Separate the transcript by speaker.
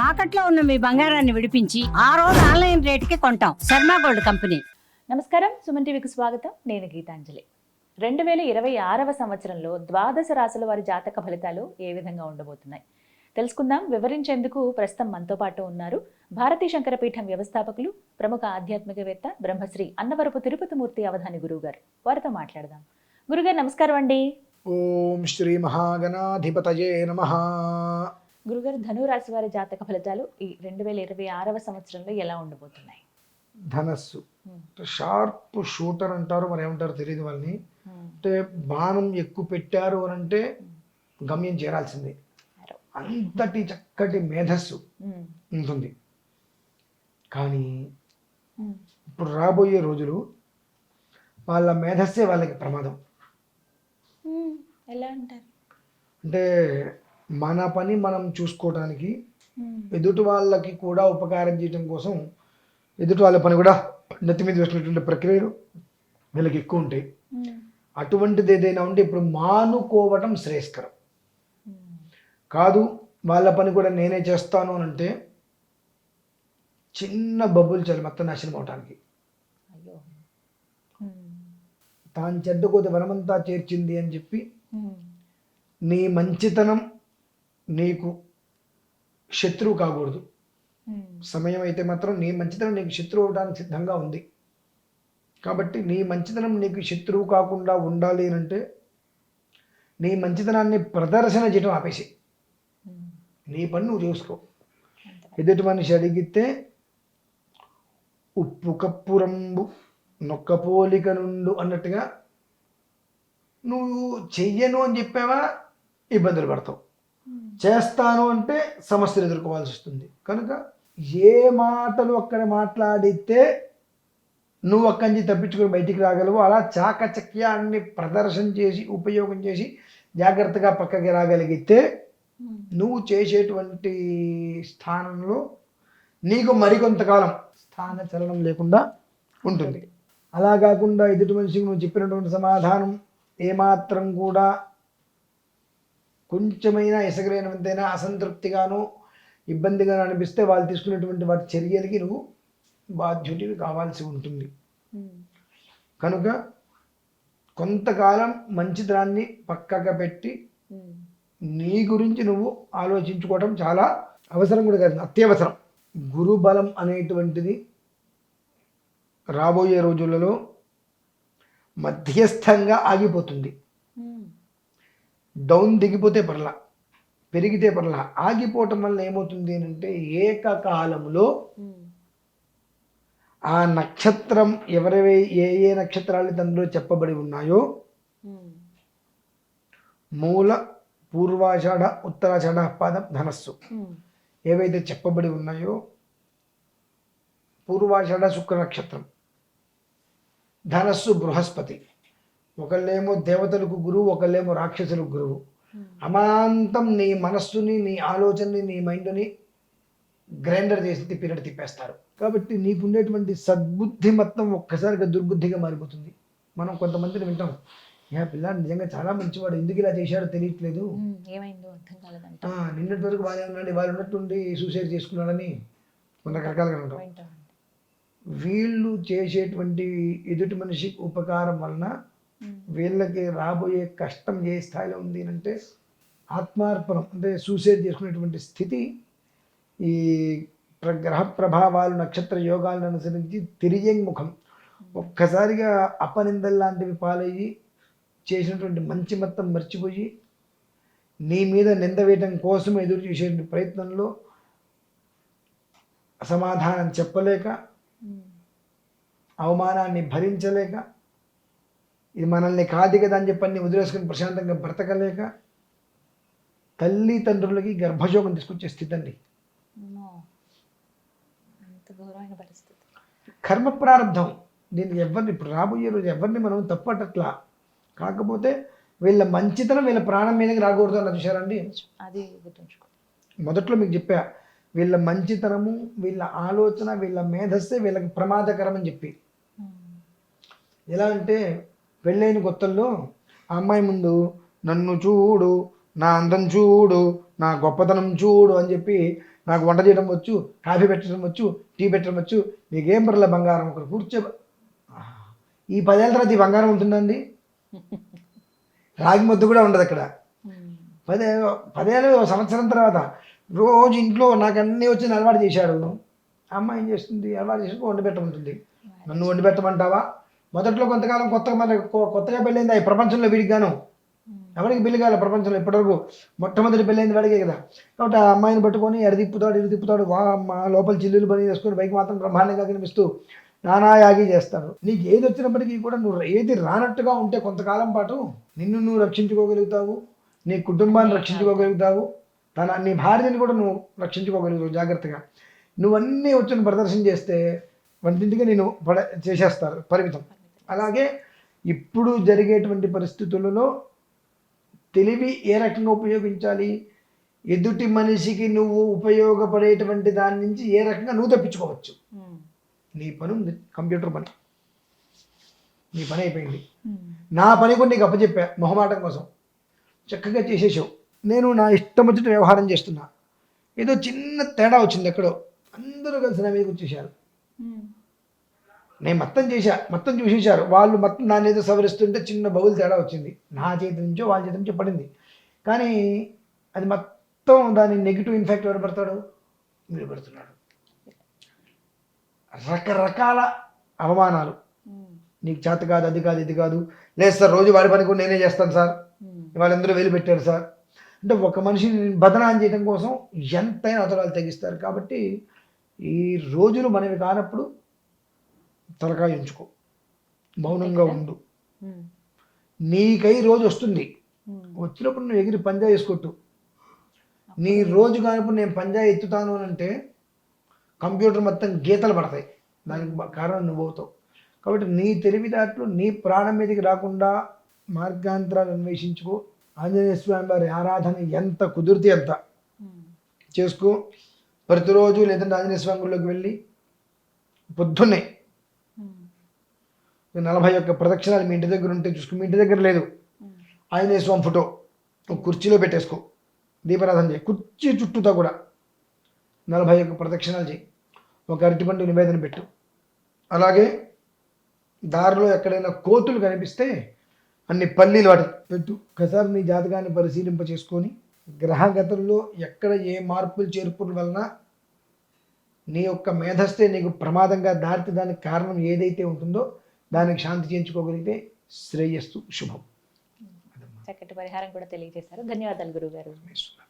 Speaker 1: తాకట్లో ఉన్న మీ బంగారాన్ని విడిపించి ఆ రోజు ఆన్లైన్ రేటుకి కొంటాం. Sharma gold company.
Speaker 2: నమస్కారం సుమన్ టీవీకి స్వాగతం. నేను గీతాంజలి. రెండు వేల ఇరవై ఆరవ సంవత్సరంలో ద్వాదశ రాశుల వారి జాతక ఫలితాలు ఏ విధంగా ఉండబోతున్నాయి? తెలుసుకుందాం. వివరించేందుకు ప్రస్తుతం మనతో పాటు ఉన్నారు భారతీ శంకరపీఠం వ్యవస్థాపకులు ప్రముఖ ఆధ్యాత్మికవేత్త బ్రహ్మశ్రీ అన్నవరపు తిరుపతిమూర్తి అవధాని గురువు గారు వారితో మాట్లాడదాం. గురుగారు నమస్కారం అండి.
Speaker 3: ఓం శ్రీ మహాగణాధిపతయే నమ.
Speaker 2: గురుగారు ధనురాశి వారి జాతక ఫలితాలు ఈ రెండు వేల ఇరవై ఆరవ సంవత్సరంలో ఎలా ఉండబోతున్నాయి?
Speaker 3: ధనస్సు. షార్ప్ షూటర్ అంటారు మరి ఏమంటారు తెలియదు వాళ్ళని. అంటే బాణం ఎక్కువ పెట్టారు అని అంటే గమ్యం చేరాల్సిందే. అంతటి చక్కటి మేధస్సు ఉంటుంది. కానీ ఇప్పుడు రాబోయే రోజులు వాళ్ళ మేధస్సే వాళ్ళకి ప్రమాదం.
Speaker 2: ఎలా అంటారు?
Speaker 3: అంటే మన పని మనం చూసుకోవడానికి
Speaker 2: ఉమ్,
Speaker 3: ఎదుటి వాళ్ళకి కూడా ఉపకారం చేయడం కోసం ఎదుటి వాళ్ళ పని కూడా నెత్తి మీద వేసినటువంటి ప్రక్రియలు వీళ్ళకి ఎక్కువ ఉంటాయి.
Speaker 2: ఉమ్,
Speaker 3: అటువంటిది ఏదైనా ఉంటే ఇప్పుడు మానుకోవటం శ్రేయస్కరం.
Speaker 2: ఉమ్.
Speaker 3: కాదు వాళ్ళ పని కూడా నేనే చేస్తాను అని అంటే చిన్న బబ్బులు చాలు మొత్తం నాశనం అవటానికి. తాను చెడ్డకోత వనమంతా చేర్చింది అని చెప్పి నీ మంచితనం నీకు శత్రువు కాకూడదు.
Speaker 2: ఉమ్,
Speaker 3: సమయం అయితే మాత్రం నీ మంచితనం నీకు శత్రువు అవడానికి సిద్ధంగా ఉంది. కాబట్టి నీ మంచితనం నీకు శత్రువు కాకుండా ఉండాలి అని అంటే నీ మంచితనాన్ని ప్రదర్శన చేయడం ఆపేసి.
Speaker 2: ఉమ్.
Speaker 3: నీ పని నువ్వు చూసుకో. ఎదుటి మనిషి అడిగితే ఉప్పు కప్పురంబు నొక్క పోలిక నుండు అన్నట్టుగా నువ్వు చెయ్యను అని చెప్పావా? ఇబ్బందులు పడతావు. చేస్తాను అంటే సమస్యలు ఎదుర్కోవాల్సి వస్తుంది. కనుక ఏ మాటలు అక్కడ మాట్లాడితే నువ్వు అక్కడి నుంచి తప్పించుకొని బయటికి రాగలవు అలా చాకచక్యాన్ని ప్రదర్శన చేసి ఉపయోగం చేసి జాగ్రత్తగా పక్కకి రాగలిగితే
Speaker 2: ఉమ్,
Speaker 3: నువ్వు చేసేటువంటి స్థానంలో నీకు మరికొంతకాలం స్థాన చలనం లేకుండా ఉంటుంది. అలా కాకుండా ఎదుటి మనిషికి నువ్వు చెప్పినటువంటి సమాధానం ఏమాత్రం కూడా కొంచెమైనా ఎసగలేనంతైనా అసంతృప్తిగాను ఇబ్బందిగాను అనిపిస్తే వాళ్ళు తీసుకునేటువంటి వాటి చర్యలకి నువ్వు బాధ్యుడివి కావాల్సి ఉంటుంది. కనుక కొంతకాలం మంచితనాన్ని పక్కగా పెట్టి నీ గురించి నువ్వు ఆలోచించుకోవటం చాలా అవసరం కూడా కాదు అత్యవసరం. గురు బలం అనేటువంటిది రాబోయే రోజులలో మధ్యస్థంగా ఆగిపోతుంది. డౌన్ దిగిపోతే పర్లా పెరిగితే పర్లా ఆగిపోవటం వల్ల ఏమవుతుంది అంటే ఏకకాలంలో ఆ నక్షత్రం ఎవరివై ఏ ఏ నక్షత్రాలు దానిలో చెప్పబడి ఉన్నాయో మూల పూర్వాషాఢ ఉత్తరాషాఢ పాదం ధనస్సు ఏవైతే చెప్పబడి ఉన్నాయో పూర్వాషాఢ శుక్ర నక్షత్రం ధనస్సు బృహస్పతి. ఒకళ్ళేమో దేవతలకు గురువు ఒకళ్ళేమో రాక్షసులకు గురువు.
Speaker 2: ఉమ్,
Speaker 3: అమాంతం నీ మనస్సుని నీ ఆలోచనని నీ మైండ్ని గ్రైండర్ చేసి తిప్పినట్టు తిప్పేస్తారు. కాబట్టి నీకుండేటువంటి సద్బుద్ధి మొత్తం ఒక్కసారిగా దుర్బుద్ధిగా మారిపోతుంది. మనం కొంతమందిని వింటాం. యా పిల్లాడు నిజంగా చాలా మంచివాడు. ఎందుకు ఇలా చేశాడో తెలియట్లేదు. ఆ, నిన్నటి వరకు బాగానే ఉన్నాడు. వాళ్ళు ఉన్నట్టుండి సూసైడ్ చేసుకున్నాడని కొన్ని రకరకాలుగా ఉంటాం. వీళ్ళు చేసేటువంటి ఎదుటి మనిషికి ఉపకారం వలన వీళ్ళకి రాబోయే కష్టం ఏ స్థాయిలో ఉంది అంటే ఆత్మార్పణం అంటే సూసైడ్ చేసుకునేటువంటి స్థితి ఈ ప్ర గ్రహ ప్రభావాలు నక్షత్ర యోగాలను అనుసరించి తిరియంగుఖం ఒక్కసారిగా అపనిందల్ లాంటివి పాలయ్యి చేసినటువంటి మంచి మొత్తం మర్చిపోయి నీ మీద నింద వేయటం కోసం ఎదురు చూసే ప్రయత్నంలో సమాధానం చెప్పలేక
Speaker 2: ఉమ్,
Speaker 3: అవమానాన్ని భరించలేక ఇది మనల్ని కాదు కదా అని చెప్పని వదిలేసుకుని ప్రశాంతంగా బ్రతకలేక తల్లిదండ్రులకి గర్భశోకం తీసుకొచ్చే స్థితి అండి. కర్మ ప్రారంధం దీనికి ఎవరిని ఇప్పుడు రాబోయే రోజు ఎవరిని మనం తప్పటట్లా కాకపోతే వీళ్ళ మంచితనం వీళ్ళ ప్రాణం మీదకి రాకూడదు అన్న చూసారండి
Speaker 2: అది గుర్తుంచుకో.
Speaker 3: మొదట్లో మీకు చెప్పా వీళ్ళ మంచితనము వీళ్ళ ఆలోచన వీళ్ళ మేధస్సే వీళ్ళకి ప్రమాదకరం అని చెప్పి. ఎలా అంటే పెళ్ళైన కొత్తల్లో ఆ అమ్మాయి ముందు నన్ను చూడు నా అందం చూడు నా గొప్పతనం చూడు అని చెప్పి నాకు వంట చేయడం వచ్చు కాఫీ పెట్టడం వచ్చు టీ పెట్టడం వచ్చు నీకేం పర్లే బంగారం ఒకరు కూర్చో. ఈ పదేళ్ళ తర్వాత ఈ బంగారం ఉంటుందండి? రాగి మొద్దు కూడా ఉండదు అక్కడ. పదే పదేళ్ళు సంవత్సరం తర్వాత రోజు ఇంట్లో నాకు అన్నీ వచ్చి అలవాటు చేశాడు. అమ్మ ఏం చేస్తుంది? అలవాటు చేసి వండి పెట్టమంటుంది. నన్ను వండి పెట్టమంటావా? మొదట్లో కొంతకాలం కొత్తగా మన కొత్తగా పెళ్ళైంది ఈ ప్రపంచంలో వీడికి గాను ఎవరికి పెళ్ళి కాలే ప్రపంచంలో ఇప్పటివరకు. మొట్టమొదటి పెళ్ళైంది వాడికే కదా. కాబట్టి ఆ అమ్మాయిని పట్టుకొని ఎడ తిప్పుతాడు ఇటు తిప్పుతాడు వా అమ్మ లోపల చిల్లులు పని చేసుకొని పైకి మాత్రం బ్రహ్మాండంగా కనిపిస్తూ నానా యాగి చేస్తాడు. నీకు ఏది వచ్చినప్పటికీ కూడా నువ్వు ఏది రానట్టుగా ఉంటే కొంతకాలం పాటు నిన్ను నువ్వు రక్షించుకోగలుగుతావు నీ కుటుంబాన్ని రక్షించుకోగలుగుతావు తన నీ భార్యని కూడా నువ్వు రక్షించుకోగలుగుతావు జాగ్రత్తగా. నువ్వన్నీ వచ్చిన ప్రదర్శన చేస్తే వంటింటిగా నేను పడ చేసేస్తారు పరిమితం. అలాగే ఇప్పుడు జరిగేటువంటి పరిస్థితులలో తెలివి ఏ రకంగా ఉపయోగించాలి? ఎదుటి మనిషికి నువ్వు ఉపయోగపడేటువంటి దాని నుంచి ఏ రకంగా నువ్వు తప్పించుకోవచ్చు? నీ పని ఉంది. కంప్యూటర్ పని. నీ పని అయిపోయింది. నా పని కూడా నీకు అప్పచెప్పా మొహమాటం కోసం. చక్కగా చేసేసావు. నేను నా ఇష్టం వచ్చిన వ్యవహారం చేస్తున్నా. ఏదో చిన్న తేడా వచ్చింది ఎక్కడో. అందరూ కలిసి నా మీదకి వచ్చేసారు. నేను మొత్తం చేశా మొత్తం చూసేశారు వాళ్ళు మొత్తం దాన్ని ఏదో సవరిస్తుంటే చిన్న బౌల్ తేడా వచ్చింది. నా చేతి నుంచో వాళ్ళ చేతి నుంచో పడింది. కానీ అది మొత్తం దాని నెగిటివ్ ఇన్ఫెక్ట్ ఎవరు పడతాడు? మీరు పడుతున్నాడు. రకరకాల అవమానాలు. నీకు చేత కాదు అది కాదు ఇది కాదు. లేదు సార్ రోజు వాడి పని కూడా నేనే చేస్తాను సార్. వాళ్ళందరూ వెళ్ళి పెట్టారు సార్. అంటే ఒక మనిషిని బదనాం చేయడం కోసం ఎంతైనా అతరాలు తెగిస్తారు. కాబట్టి ఈ రోజులు మనవి కానప్పుడు తలకాయ ఉంచుకో. మౌనంగా ఉండు. నీకై రోజు వస్తుంది. వచ్చినప్పుడు నువ్వు ఎగిరి పంజా వేసుకోట్టు. నీ రోజు కానప్పుడు నేను పంజా ఎత్తుతాను అని అంటే కంప్యూటర్ మొత్తం గీతలు పడతాయి. దానికి కారణం నువ్వు అవుతావు. కాబట్టి నీ తెలివితేటలు నీ ప్రాణం మీదకి రాకుండా మార్గాంతరాలు అన్వేషించుకో. ఆంజనేయ స్వామి వారి ఆరాధన ఎంత కుదిరితే అంత. చేసుకో. ప్రతిరోజు లేదంటే ఆంజనేయ స్వామి వెళ్ళి పొద్దున్నే నలభై ఒక్క ప్రదక్షిణాలు మీ ఇంటి దగ్గర ఉంటే చూసుకో. మీ ఇంటి దగ్గర లేదు. ఆంజనేయ స్వామి ఫోటో. ఒక కుర్చీలో పెట్టేసుకో. దీపారాధన చేయి. కుర్చీ చుట్టూతో కూడా నలభై ఒక్క ప్రదక్షిణాలు చేయి. ఒక అరటిపండు నివేదన పెట్టు. అలాగే దారిలో ఎక్కడైనా కోతులు కనిపిస్తే అన్ని పల్లీలు వాటి పెట్టు. ఒకసారి నీ జాతకాన్ని పరిశీలింప చేసుకొని గ్రహగతుల్లో ఎక్కడ ఏ మార్పులు చేర్పుల వలన నీ యొక్క మేధస్తే నీకు ప్రమాదంగా దారితే దానికి కారణం ఏదైతే ఉంటుందో దానికి శాంతి చేయించుకోగలిగితే శ్రేయస్సు శుభం.
Speaker 2: చక్కటి పరిహారం కూడా తెలియజేశారు. ధన్యవాదాలు గురుగారు.
Speaker 3: అదమ్మా